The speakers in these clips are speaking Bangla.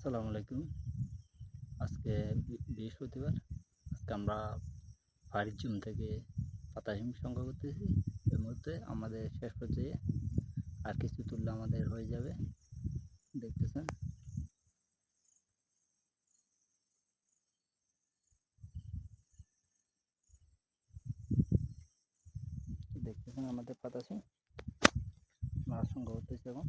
আসসালামু আলাইকুম। আজকে বৃহস্পতিবার। আজকে আমরা বাড়ির জুম থেকে পাতা হিম সংগ্রহ করতেছি। এর মধ্যে আমাদের শেষ পর্যায়ে আর কিছু তুললে আমাদের হয়ে যাবে। দেখতেছেন? দেখতেছেন আমাদের পাতা মাছ সংগ্রহ করতেছি এখন।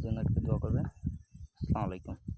জন্য একটু দোয়া করবেন। আসসালামু আলাইকুম।